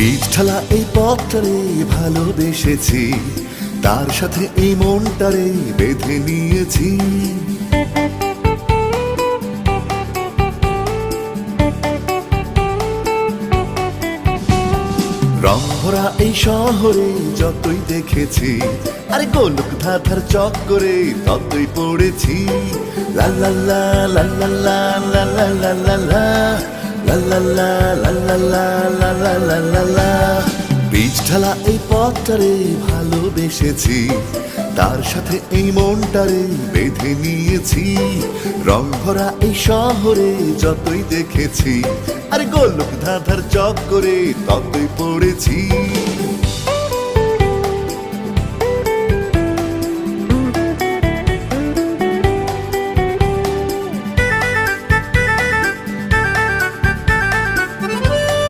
বীজ ঢালা এই পথটারে ভালোবেসেছি তার সাথে এই মনটারে বেঁধে নিয়েছি রং ভরা এই শহরে যতই দেখেছি আরে গোলক ধাঁধার চক্করে ততই পড়েছি লা লা লা লা লা লা লা লা লা লা বীজ ঢালা এই পথটারে ভালোবেসেছি তার সাথে এই মনটারে বেঁধে নিয়েছি রং ভরা এই শহরে যতই দেখেছি আরে গোলক ধাঁধার চক করে ততই পড়েছি